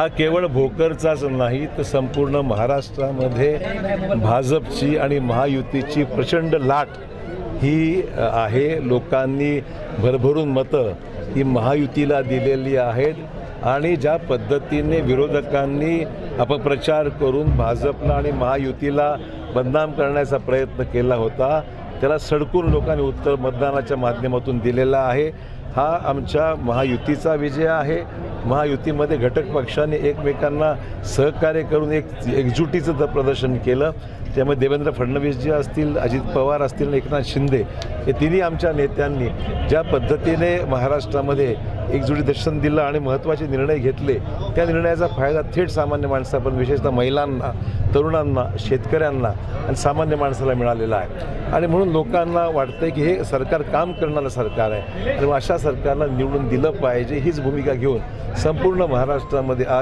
हा केवळ भोकरचाच नाही तर संपूर्ण महाराष्ट्रामध्ये भाजपची आणि महायुतीची प्रचंड लाट ही आहे. लोकांनी भरभरून मतं ही महायुतीला दिलेली आहेत आणि ज्या पद्धतीने विरोधकांनी अपप्रचार करून भाजपला आणि महायुतीला बदनाम करण्याचा प्रयत्न केला होता त्याला सडकून लोकांनी उत्तर मतदानाच्या माध्यमातून दिलेला आहे. हा आमच्या महायुतीचा विजय आहे. महायुतीमध्ये घटक पक्षाने एकमेकांना सहकार्य करून एक एकजुटीचं प्रदर्शन केलं. त्यामुळे देवेंद्र फडणवीस जे असतील अजित पवार असतील एकनाथ शिंदे हे तिन्ही आमच्या नेत्यांनी ज्या पद्धतीने महाराष्ट्रामध्ये एकजुटी दर्शन दिलं आणि महत्त्वाचे निर्णय घेतले त्या निर्णयाचा फायदा थेट सामान्य माणसापर्यंत विशेषतः महिलांना तरुणांना शेतकऱ्यांना आणि सामान्य माणसाला मिळालेला आहे. आणि म्हणून लोकांना वाटतं की हे सरकार काम करणारं सरकार आहे. आणि मग अशा सरकारला निवडून दिलं पाहिजे हीच भूमिका घेऊन संपूर्ण महाराष्ट्रामध्ये आज